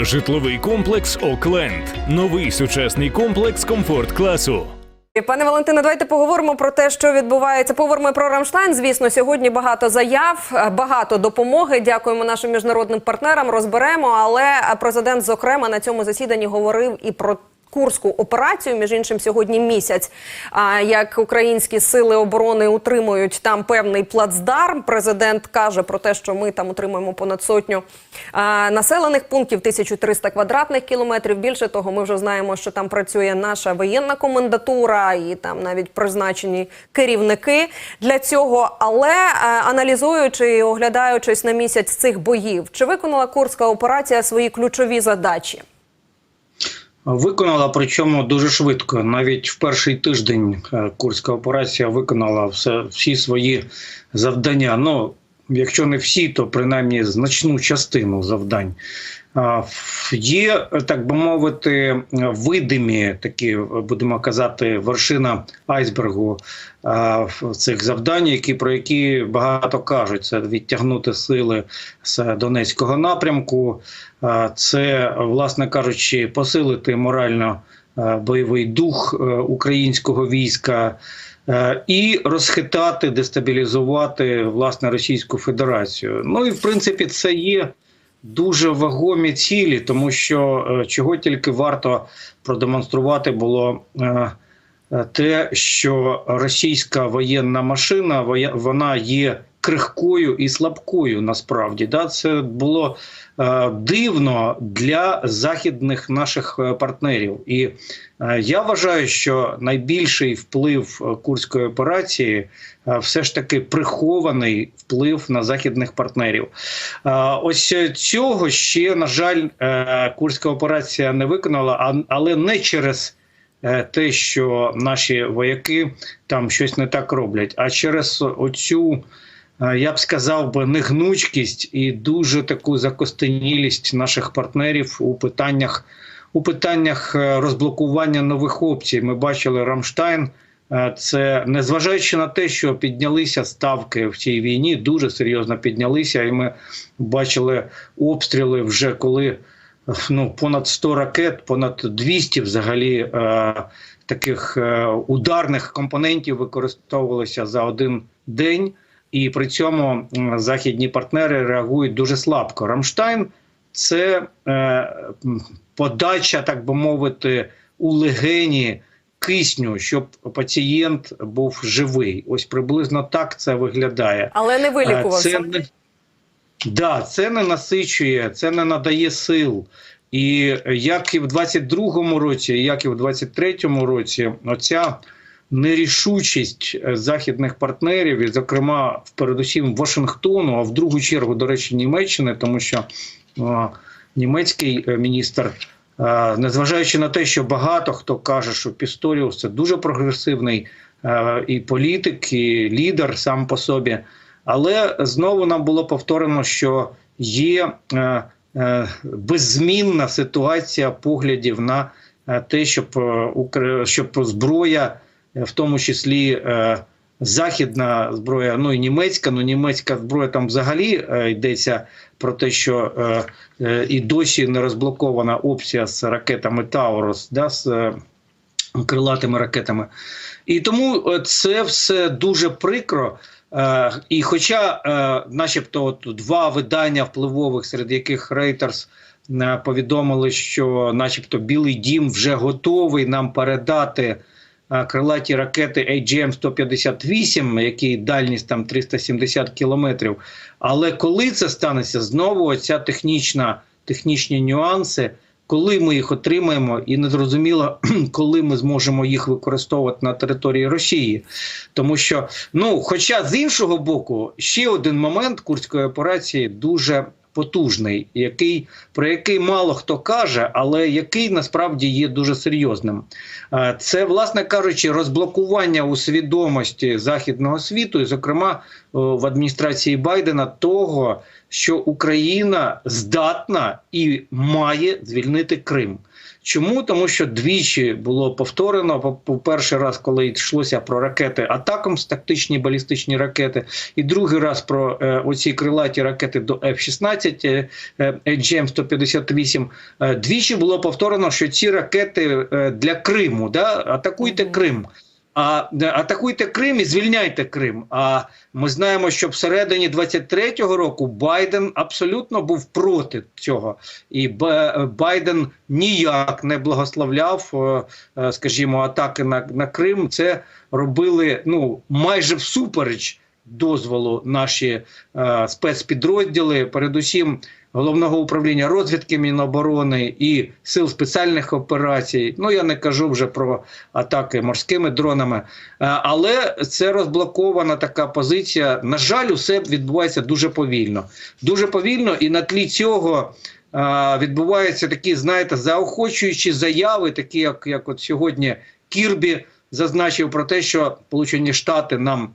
Житловий комплекс Окленд. Новий сучасний комплекс комфорт класу. Пане Валентине, давайте поговоримо про те, що відбувається. Поговоримо про Рамштайн. Звісно, сьогодні багато заяв, багато допомоги. Дякуємо нашим міжнародним партнерам. Розберемо. Але президент, зокрема, на цьому засіданні говорив і про. Курську операцію, між іншим, сьогодні місяць. Як українські сили оборони утримують там певний плацдарм. Президент каже про те, що ми там утримуємо понад сотню населених пунктів, 1300 квадратних кілометрів. Більше того, ми вже знаємо, що там працює наша воєнна комендатура і там навіть призначені керівники для цього. Але аналізуючи і оглядаючись на місяць цих боїв, чи виконала Курська операція свої ключові задачі? Виконала, причому дуже швидко. Навіть в перший тиждень е, Курська операція виконала все, всі свої завдання. Ну, якщо не всі, то принаймні значну частину завдань. Є, так би мовити, видимі такі, будемо казати, вершина айсбергу цих завдань, які про які багато кажуть. Це відтягнути сили з Донецького напрямку. Це, власне кажучи, посилити морально бойовий дух е, українського війська. Е, І розхитати, дестабілізувати власне Російську Федерацію. Ну і в принципі це є дуже вагомі цілі, тому що е, чого тільки варто продемонструвати було е, те, що російська воєнна машина вона є крихкою і слабкою. Насправді, да, це було е, дивно для західних наших е, партнерів. І е, я вважаю, що найбільший вплив е, курської операції е, все ж таки прихований вплив на західних партнерів. Е, Ось цього ще на жаль, е, курська операція не виконала, а- але не через. е, Те, що наші вояки там щось не так роблять, а через оцю, я б сказав би, негнучкість і дуже таку закостенілість наших партнерів у питаннях у питаннях е, розблокування нових опцій. Ми бачили Рамштайн. Е, Це незважаючи на те, що піднялися ставки в цій війні, дуже серйозно піднялися, і ми бачили обстріли вже коли е, ну понад 100 ракет, понад 200 взагалі е, таких е, ударних компонентів використовувалося за один день. І при цьому західні партнери реагують дуже слабко. Рамштайн це е, подача, так би мовити, у легені кисню, щоб пацієнт був живий. Ось приблизно так це виглядає. Але не Е, вилікувався. Це не, да, це не насичує, це не надає сил. І як і в 22-му році, як і в 23-му році, оця нерішучість е, західних партнерів, і, зокрема, передусім Вашингтону, а в другу чергу, до речі, Німеччини, тому що о, німецький е, міністр, е, незважаючи на те, що багато хто каже, що Пісторіус це дуже прогресивний е, і політик, і лідер сам по собі. Але знову нам було повторено, що є е, е, беззмінна ситуація поглядів на е, те, щоб, е, щоб зброя, е, в тому числі е, західна зброя, ну і німецька, ну німецька зброя там взагалі е, йдеться про те, що е, і досі не розблокована опція з ракетами Таурус, да, з крилатими ракетами. І тому це все дуже прикро. І хоча, начебто, от два видання впливових, серед яких Reuters повідомили, що, начебто, Білий Дім вже готовий нам передати крилаті ракети AGM-158, які дальність там 370 кілометрів. Але коли це станеться, знову ця технічна, технічні нюанси. Коли ми їх отримаємо, і не зрозуміло, коли ми зможемо їх використовувати на території Росії, тому що ну, хоча з іншого боку, ще один момент курської операції дуже потужний, який про який мало хто каже, але який насправді є дуже серйозним. Е, Це, власне кажучи, розблокування у свідомості західного світу, і, зокрема, в адміністрації Байдена того, що Україна здатна і має звільнити Крим. Чому? Тому що двічі було повторено по- перший раз, коли йшлося про ракети Атакамс, тактичні балістичні ракети, і другий раз про е, оці крилаті ракети до F-16 е, е, GM-158. Е, двічі було повторено, що ці ракети е, для Криму, да? атакуйте Крим. А атакуйте Крим і звільняйте Крим. А ми знаємо, що всередині 23-го року Байден абсолютно був проти цього, і Байден ніяк не благословляв, е, е, скажімо, атаки на, на Крим. Це робили ну майже всупереч дозволу наші е, спецпідрозділи, передусім головного управління розвідки Міноборони і сил спеціальних операцій. Ну я не кажу вже про атаки морськими дронами, Е, але це розблокована така позиція. На жаль, усе відбувається дуже повільно. Дуже повільно, і на тлі цього. е, Відбуваються такі, знаєте, заохочуючі заяви, такі як, як от сьогодні Кірбі зазначив про те, що Сполучені Штати нам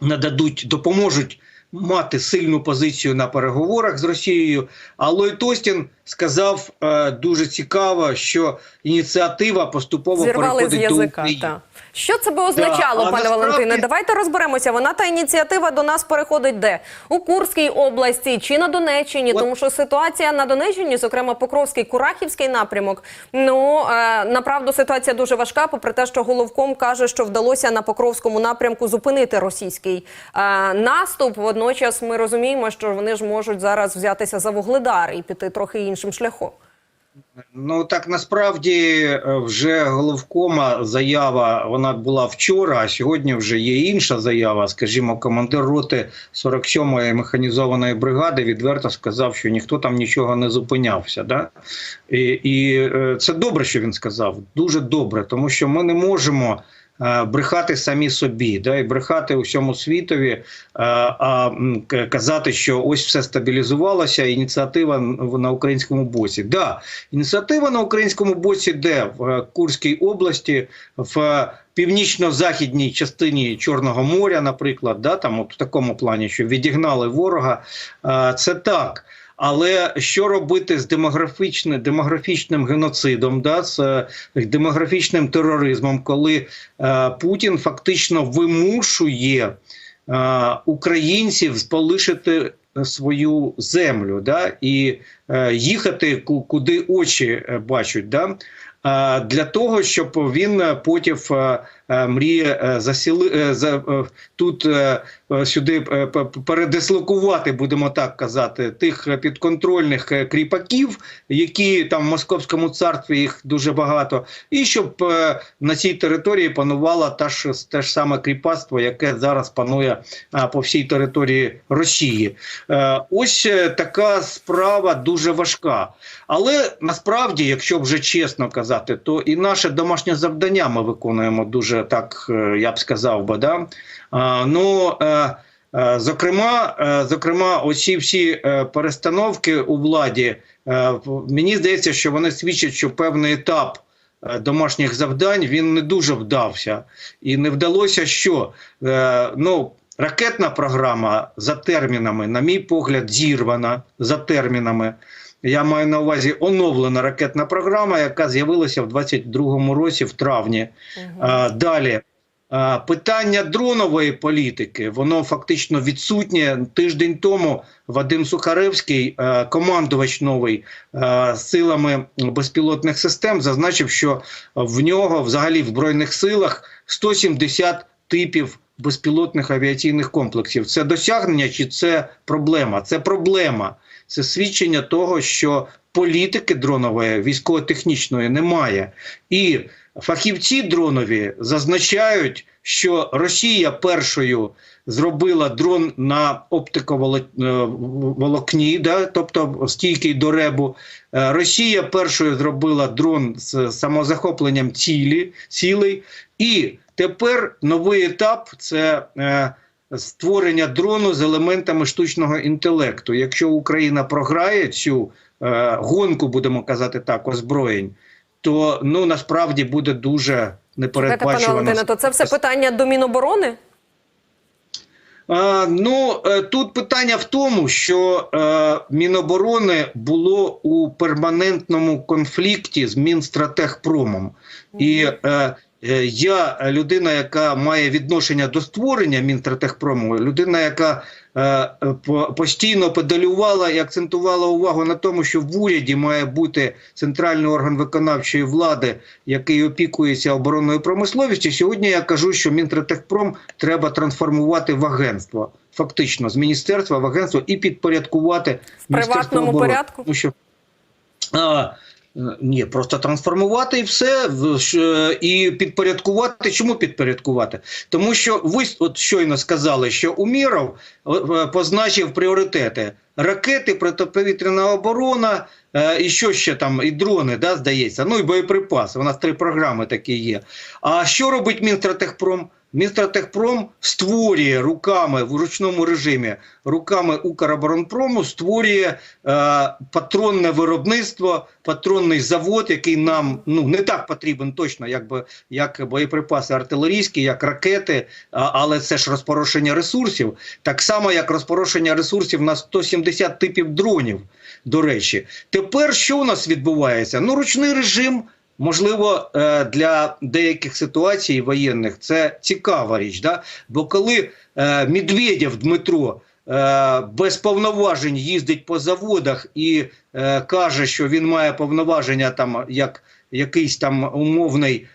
нададуть, допоможуть мати сильну позицію на переговорах з Росією. А Ллойд Остін сказав е, дуже цікаво, що ініціатива поступово Зірвали з переходить до. України. Та. Що це би означало, Да, пане насправді- Валентине? Давайте розберемося. Вона та ініціатива до нас переходить де? У Курській області чи на Донеччині? От- Тому що ситуація на Донеччині, зокрема Покровський, Курахівський напрямок. Ну е, направду ситуація дуже важка, попри те, що головком каже, що вдалося на Покровському напрямку зупинити російський е, наступ. Водночас ми розуміємо, що вони ж можуть зараз взятися за вугледар і піти трохи іншим шляхом. Ну так насправді е, вже головкома заява вона була вчора, а сьогодні вже є інша заява. Скажімо, командир роти 47-ї механізованої бригади відверто сказав, що ніхто там нічого не зупинявся. Да? І, і е, це добре, що він сказав. Дуже добре, тому що ми не можемо. Е, Брехати самі собі, да, і брехати усьому світові, е, а казати, що ось все стабілізувалося, ініціатива на українському боці. Да, Ініціатива на українському боці, де в е, Курській області, в північно-західній частині Чорного моря, наприклад, да, там от в такому плані, що відігнали ворога, це так. Але що робити з демографічним, демографічним геноцидом, да, з е, демографічним тероризмом, коли е, Путін фактично вимушує е, українців полишити свою землю, да, і е, їхати куди очі е, бачать, да, е, для того, щоб він потім мріє е, засіли е, за е, тут е, е, сюди е, передислокувати, будемо так казати, тих е, підконтрольних е, кріпаків, які там в московському царстві їх дуже багато, і щоб е, на цій території панувало та ж те ж саме кріпацтво, яке зараз панує по всій території Росії. Е, Ось е, така справа дуже важка. Але насправді, якщо вже чесно казати, то і наше домашнє завдання ми виконуємо дуже так, е, я б сказав би. Да? Ну, е, е, зокрема, зокрема, оці всі перестановки у владі, мені здається, що вони свідчать, що певний етап домашніх завдань він не дуже вдався. І не вдалося, що ну, ракетна програма за термінами, на мій погляд, зірвана за термінами. Я маю на увазі оновлена ракетна програма, яка з'явилася в 22-му році в травні. А, далі. Питання дронової політики, воно фактично відсутнє. Тиждень тому Вадим Сухаревський, командувач новий силами безпілотних систем, зазначив, що в нього взагалі в Збройних силах 170 типів безпілотних авіаційних комплексів. Це досягнення чи це проблема? Це проблема. Це свідчення того, що політики дронової військово-технічної немає. І фахівці дронові зазначають, що Росія першою зробила дрон на оптиковолокні, да, тобто стійкий до ребу. Е, Росія першою зробила дрон з самозахопленням цілі, цілей. І тепер новий етап це. Е, Створення дрону з елементами штучного інтелекту. Якщо Україна програє цю е, гонку, будемо казати так, озброєнь, то ну насправді буде дуже Чекайте, пане непередбачувано. Валентине, то це все питання до Міноборони? Е, ну е, тут питання в тому, що е, Міноборони було у перманентному конфлікті з Мінстратегпромом. І е, я людина, яка має відношення до створення Мінстратегпрому, людина, яка е, постійно педалювала і акцентувала увагу на тому, що в уряді має бути центральний орган виконавчої влади, який опікується оборонною промисловістю. Сьогодні я кажу, що Мінстратегпром треба трансформувати в агентство. Фактично, з міністерства в агентство і підпорядкувати В Міністерство приватному оборони. порядку? Тому що а, е, ні, просто трансформувати і все і підпорядкувати. Чому підпорядкувати? Тому що ви от щойно сказали, що Уміров е, е, позначив пріоритети: ракети, протиповітряна оборона. е, І що ще там, і дрони, да, здається, ну і боєприпаси. У нас три програми такі є. А що робить Мінстратегпром? Мінстратегпром створює руками в ручному режимі, руками Укроборонпрому створює е, патронне виробництво, патронний завод, який нам ну не так потрібен точно, як, би, як боєприпаси артилерійські, як ракети, а, але це ж розпорошення ресурсів. Так само, як розпорошення ресурсів на 170 типів дронів. До речі, тепер що у нас відбувається? Ну, ручний режим. Можливо, е, для деяких ситуацій воєнних це цікава річ, да? бо коли е, Медведєв Дмитро е, без повноважень їздить по заводах і каже, що він має повноваження там як якийсь там умовний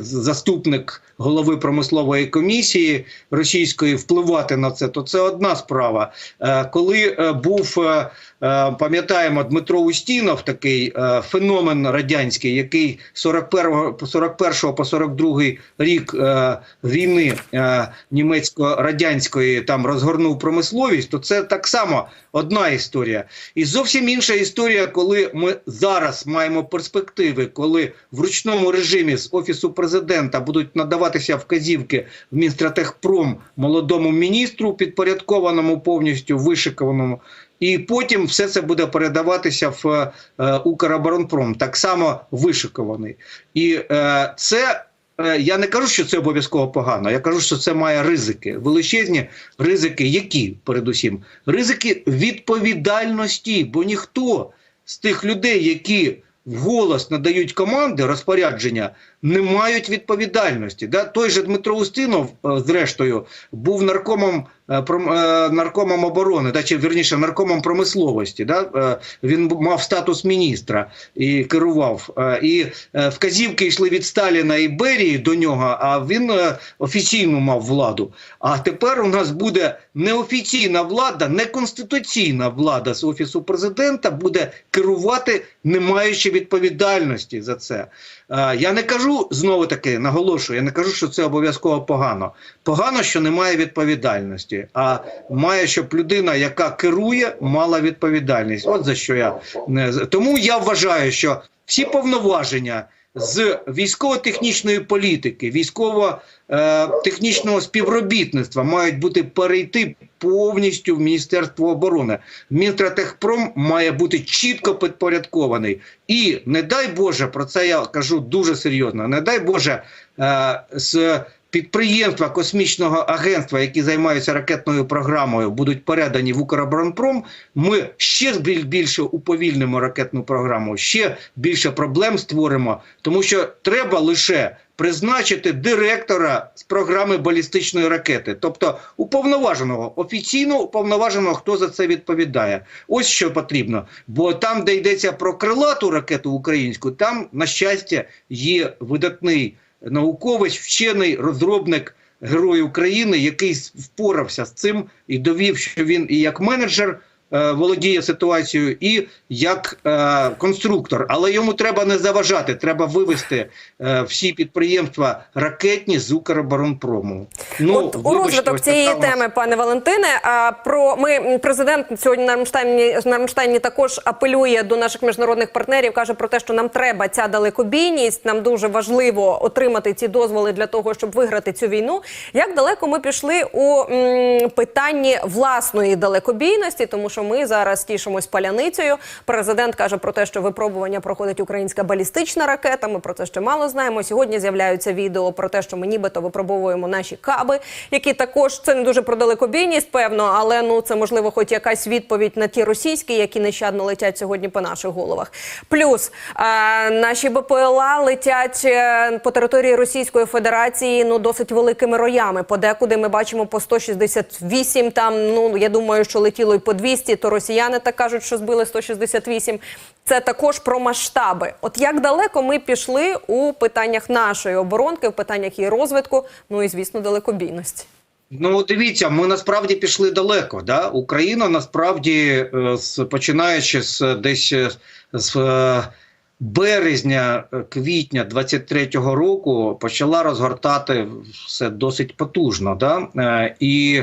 заступник голови промислової комісії російської впливати на це, то це одна справа. Е, коли е, був е, е, пам'ятаємо Дмитро Устінов, такий е, феномен радянський, який 41 по 41 по 42 рік е, війни е, німецько-радянської там розгорнув промисловість, то це так само одна історія. І зовсім інша історія, коли ми зараз маємо перспективи, коли в ручному режимі з офісу президента будуть надаватися вказівки в Мінстратегпром молодому міністру, підпорядкованому повністю вишикованому. І потім все це буде передаватися в е, Укроборонпром, так само вишикований. І е, це е, я не кажу, що це обов'язково погано. Я кажу, що це має ризики, величезні ризики, які передусім ризики відповідальності, бо ніхто з тих людей, які вголос надають команди розпорядження, не мають відповідальності. Да? Той же Дмитро Устинов, е, зрештою, був наркомом, наркомом оборони, да, чи вірніше наркомом промисловості. Да? Е, Він мав статус міністра і керував. Е, І е, вказівки йшли від Сталіна і Берії до нього, а він е, офіційну мав владу. А тепер у нас буде неофіційна влада, неконституційна влада з офісу президента буде керувати, не маючи відповідальності за це. Е, Я не кажу знову таки, наголошую, я не кажу, що це обов'язково погано. Погано, що немає відповідальності, а має, щоб людина, яка керує, мала відповідальність. От за що я не тому я вважаю, що всі повноваження з військово-технічної політики, військово-технічного співробітництва мають бути перейти повністю в Міністерство оборони. Мінстратегпром має бути чітко підпорядкований. І не дай Боже, про це я кажу дуже серйозно. Не дай Боже е, з підприємства космічного агентства, які займаються ракетною програмою, будуть передані в Укроборонпром. Ми ще біль- більше уповільнимо ракетну програму, ще більше проблем створимо, тому що треба лише призначити директора з програми балістичної ракети, тобто уповноваженого, офіційно уповноваженого, хто за це відповідає. Ось що потрібно. Бо там, де йдеться про крилату ракету українську, там, на щастя, є видатний науковець, вчений розробник. Герой України, який впорався з цим і довів, що він і як менеджер володіє ситуацією, і як е, конструктор. Але йому треба не заважати, треба вивести е, всі підприємства ракетні з Укроборонпрому. Ну, От у розвиток цієї нас- теми, пане Валентине, а про ми президент сьогодні на Рамштайні на Рамштайні також апелює до наших міжнародних партнерів. каже про те, що нам треба ця далекобійність. Нам дуже важливо отримати ці дозволи для того, щоб виграти цю війну. Як далеко ми пішли у м, питанні власної далекобійності, тому що що ми зараз тішимось паляницею. Президент каже про те, що випробування проходить українська балістична ракета. Ми про це ще мало знаємо. Сьогодні з'являються відео про те, що ми нібито випробовуємо наші каби, які також це не дуже про далекобійність, певно, але ну це можливо, хоч якась відповідь на ті російські, які нещадно летять сьогодні по наших головах. Плюс е, наші БПЛА летять е, по території Російської Федерації ну досить великими роями. Подекуди ми бачимо по 168, Там ну я думаю, що летіло й по 200, То росіяни так кажуть, що збили 168. Це також про масштаби. От як далеко ми пішли у питаннях нашої оборонки, в питаннях її розвитку, ну і звісно, далекобійності. Ну, дивіться, ми насправді пішли далеко. Да? Україна насправді, е, починаючи з десь е, з е, березня, квітня 23-го року, почала розгортати все досить потужно. Да? І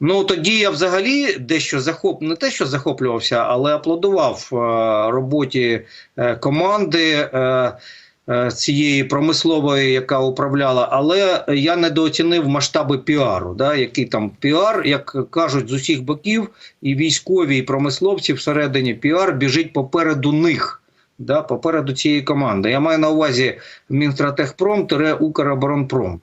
ну, тоді я взагалі дещо захоп... не те, що захоплювався, але аплодував е, роботі е, команди. Е, е, цієї промислової, яка управляла, але я недооцінив масштаби піару. Да, який там піар, як кажуть з усіх боків, і військові, і промисловці всередині піар біжить попереду них. Да, попереду цієї команди. Я маю на увазі Мінстратехпром Укроборонпром.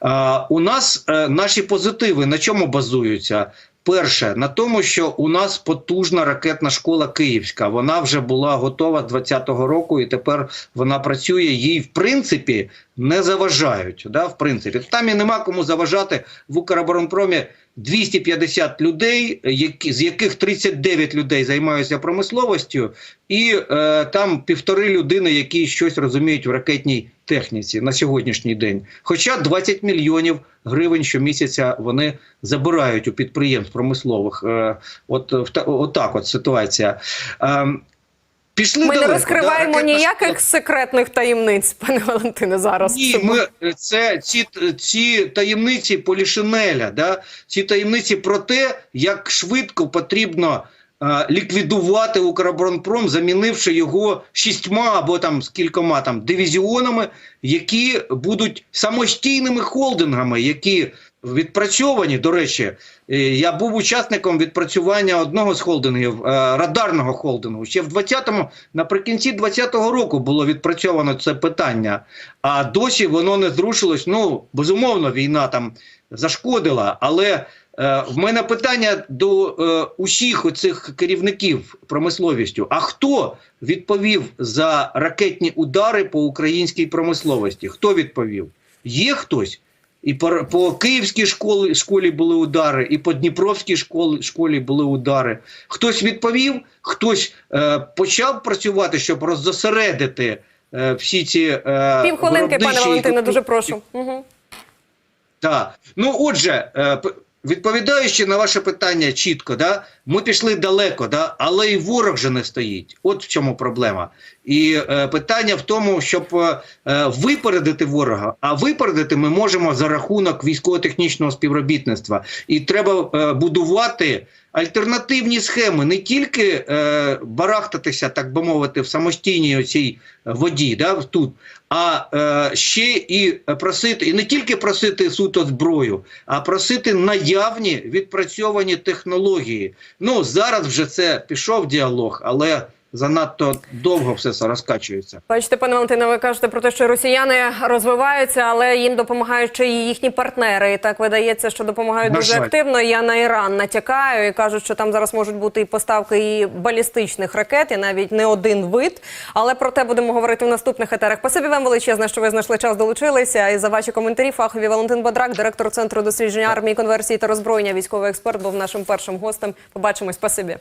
А, у нас е, наші позитиви на чому базуються? Перше, на тому, що у нас потужна ракетна школа Київська. Вона вже була готова з 20-го року, і тепер вона працює. Їй, в принципі, не заважають. Да, в принципі, там і нема кому заважати в Укроборонпромі 250 людей, які, з яких 39 людей займаються промисловістю, і е, там півтори людини, які щось розуміють в ракетній техніці на сьогоднішній день. Хоча 20 мільйонів гривень щомісяця вони забирають у підприємств промислових. Е, от, в от так от ситуація. Е, пішли Ми не розкриваємо да, ніяких секретних таємниць, пане Валентине. Зараз ні, ми це ці, ці таємниці Полішинеля, да? ці таємниці про те, як швидко потрібно е, ліквідувати Укроборонпром, замінивши його шістьма або там з кількома там дивізіонами, які будуть самостійними холдингами, які відпрацьовані. До речі, е, я був учасником відпрацювання одного з холдингів, е, радарного холдингу. Ще в 20-му, наприкінці 20-го року було відпрацьовано це питання, а досі воно не зрушилось. Ну, безумовно, війна там зашкодила, але е, в мене питання до е, усіх оцих керівників промисловістю: а хто відповів за ракетні удари по українській промисловості? Хто відповів? Є хтось? І по, по київській школі, школі були удари, і по Дніпровській школі, школі були удари. Хтось відповів, хтось е, почав працювати, щоб роззосередити е, всі ці е, півхвилинки, пане Валентине, дуже прошу. Угу. так. Ну, отже, е, відповідаючи на ваше питання чітко, да, ми пішли далеко, да, але і ворог же не стоїть. От в чому проблема. І е, питання в тому, щоб е, е, випередити ворога, а випередити ми можемо за рахунок військово-технічного співробітництва. І треба е, будувати альтернативні схеми, не тільки е, барахтатися, так би мовити, в самостійній оцій воді, да, тут, а е, ще і просити, і не тільки просити суто зброю, а просити наявні відпрацьовані технології. Ну зараз вже це пішов діалог, але занадто довго все це розкачується. Бачите, пане Валентине, ви кажете про те, що росіяни розвиваються, але їм допомагають ще й їхні партнери. І так видається, що допомагають На дуже жаль. активно. Я на Іран натякаю і кажуть, що там зараз можуть бути і поставки і балістичних ракет, і навіть не один вид. Але про те будемо говорити в наступних етерах. Спасибі вам величезне, що ви знайшли час, долучилися. І за ваші коментарі фахові Валентин Бадрак, директор центру дослідження армії, конверсії та роззброєння, військовий експерт, був нашим першим гостем. Побачимось. Спасибі.